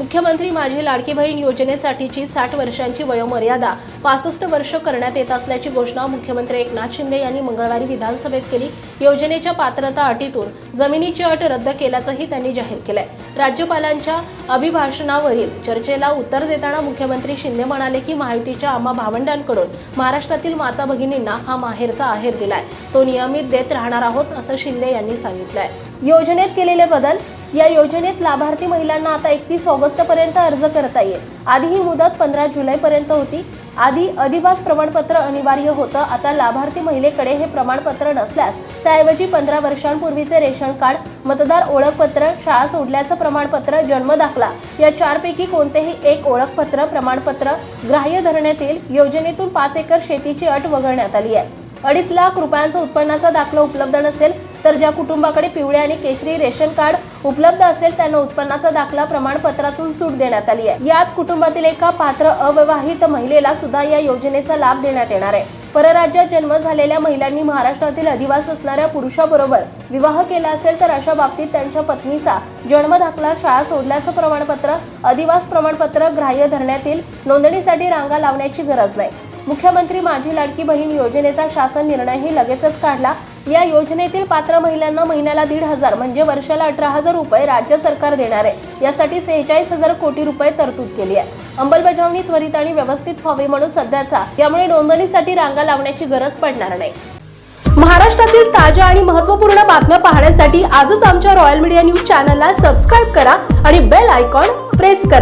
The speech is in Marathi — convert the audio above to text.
मुख्यमंत्री माझी लाडकी बहीण योजनेसाठीची साठ वर्षांची वयोमर्यादा पासष्ट वर्ष करण्यात येत असल्याची घोषणा मुख्यमंत्री एकनाथ शिंदे यांनी मंगळवारी विधानसभेत केली. योजनेच्या पात्रता अटीतून जमिनीची अट रद्द केल्याचंही त्यांनी जाहीर केलंय. राज्यपालांच्या अभिभाषणावरील चर्चेला उत्तर देताना मुख्यमंत्री शिंदे म्हणाले की महायुतीच्या आम्हा भावंडांकडून महाराष्ट्रातील माता भगिनींना हा माहेरचा आहेर दिलाय. तो नियमित देत राहणार आहोत असं शिंदे यांनी सांगितलंय. योजनेत केलेले बदल या योजनेत लाभार्थी महिलांना आता एकतीस ऑगस्ट पर्यंत अर्ज करता येईल. आधी ही मुदत पंधरा जुलै पर्यंत होती. आधी अधिवास प्रमाणपत्र अनिवार्य होतं. आता लाभार्थी महिलेकडे हे प्रमाणपत्र नसल्यास त्याऐवजी पंधरा वर्षांपूर्वीचे रेशन कार्ड मतदार ओळखपत्र शाळा सोडल्याचं प्रमाणपत्र जन्म दाखला या चारपैकी कोणतेही एक ओळखपत्र प्रमाणपत्र ग्राह्य धरण्यात येईल योजनेतून पाच एकर शेतीची अट वगळण्यात आली आहे. अडीच लाख रुपयांचं उत्पन्नाचा दाखला उपलब्ध नसेल तर ज्या कुटुंबाकडे पिवळे आणि केशरी रेशन कार्ड उपलब्ध असेल त्यांना उत्पन्नाचा दाखला प्रमाणपत्रातून सूट देण्यात आली आहे. यात कुटुंबातील एका पात्र अविवाहित महिलेला सुद्धा या योजनेचा लाभ देण्यात येणार आहे. परराज्यात जन्म झालेल्या महिलांनी महाराष्ट्रातील अधिवास असणाऱ्या पुरुषाबरोबर विवाह केला असेल तर अशा बाबतीत त्यांच्या पत्नीचा जन्म दाखला शाळा सोडल्याचं प्रमाणपत्र अधिवास प्रमाणपत्र ग्राह्य धरण्यातील नोंदणीसाठी रांगा लावण्याची गरज नाही. मुख्यमंत्री माझी लाडकी बहीण योजनेचा शासन निर्णयही लगेचच काढला. या योजनेतील पात्र महिलांना महिन्याला दीड हजार म्हणजे वर्षाला अठरा हजार रुपये राज्य सरकार देणार आहे. यासाठी सेहेचाळीस हजार कोटी रुपये तरतूद केली आहे. अंमलबजावणी त्वरित आणि व्यवस्थित व्हावी म्हणून सध्याचा यामुळे नोंदणीसाठी रांगा लावण्याची गरज पडणार नाही. महाराष्ट्रातील ताज्या आणि महत्त्वपूर्ण बातम्या पाहण्यासाठी आजच आमच्या रॉयल मीडिया न्यूज चॅनलला सबस्क्राईब करा आणि बेल आयकॉन प्रेस करा.